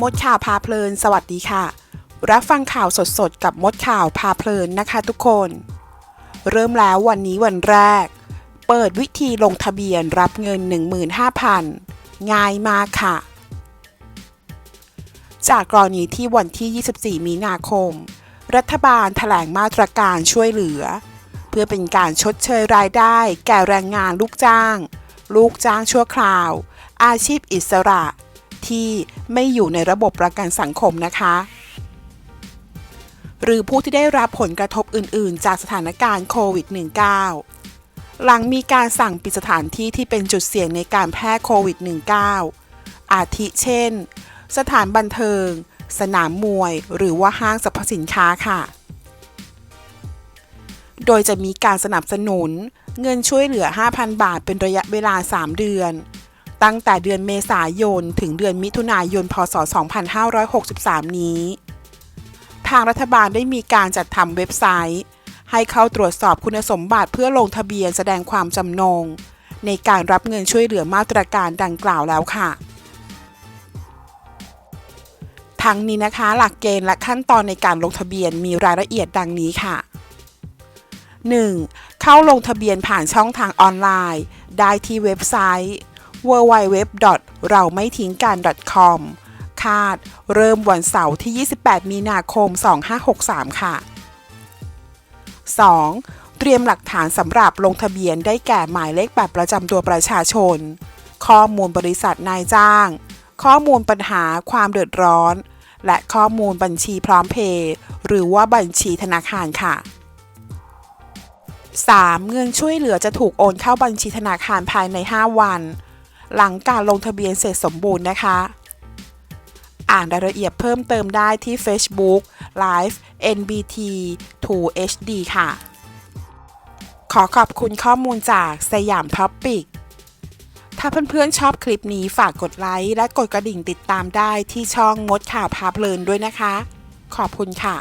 มดข่าวพาเพลิน สวัสดีค่ะ รับฟังข่าวสดๆ กับมดข่าวพาเพลินนะคะทุกคน เริ่มแล้ววันนี้วันแรก เปิดวิธีลงทะเบียนรับเงิน 15,000 ง่ายมากค่ะ จากกรณีที่วันที่ 24 มีนาคม รัฐบาลแถลงมาตรการช่วยเหลือ เพื่อเป็นการชดเชยรายได้แก่แรงงานลูกจ้าง ลูกจ้างชั่วคราว อาชีพอิสระ ที่ไม่อยู่ในระบบประกันสังคมนะคะ หรือผู้ที่ได้รับผลกระทบอื่น ๆ จากสถานการณ์โควิด -19 หลังมีการสั่งปิดสถานที่ที่เป็นจุดเสี่ยงในการแพร่โควิด -19 อาทิเช่น สถานบันเทิง สนามมวย หรือว่าห้างสรรพสินค้าค่ะโดยจะมีการสนับสนุนเงินช่วยเหลือ 5,000 บาทเป็นระยะเวลา 3 เดือน ตั้งแต่เดือนเมษายน ถึงเดือนมิถุนายน พศ 2563 นี้ ทางรัฐบาลได้มีการจัดทำเว็บไซต์ ให้เข้าตรวจสอบคุณสมบัติเพื่อลงทะเบียนแสดงความจำนง ในการรับเงินช่วยเหลือมาตรการดังกล่าวแล้วค่ะทั้งนี้นะคะหลักเกณฑ์และขั้นตอนในการลงทะเบียนมีรายละเอียดดังนี้ค่ะ 1. เข้าลงทะเบียนผ่านช่องทางออนไลน์ ได้ที่เว็บไซต์ www. เราไม่ทิ้งกัน .com คาดเริ่มวันเสาร์ที่ 28 มีนาคม 2563 ค่ะ 2. เตรียมหลักฐานสำหรับลงทะเบียนได้แก่หมายเลขบัตรประจำตัวประชาชน ข้อมูลบริษัทนายจ้าง ข้อมูลปัญหาความเดือดร้อน และข้อมูลบัญชีพร้อมเพย์หรือว่าบัญชีธนาคารค่ะ 3. เงินช่วยเหลือจะถูกโอนเข้าบัญชีธนาคารภายใน 5 วัน หลังการลงทะเบียนเสร็จสมบูรณ์นะคะ อ่านรายละเอียดเพิ่มเติมได้ที่ Facebook Live NBT 2 HD ค่ะ ขอขอบคุณข้อมูลจากสยามท็อปปิกถ้าเพื่อนๆชอบคลิปนี้ฝากกดไลค์และกดกระดิ่งติดตามได้ที่ช่องมดข่าวพาเพลินด้วยนะคะ ขอบคุณค่ะ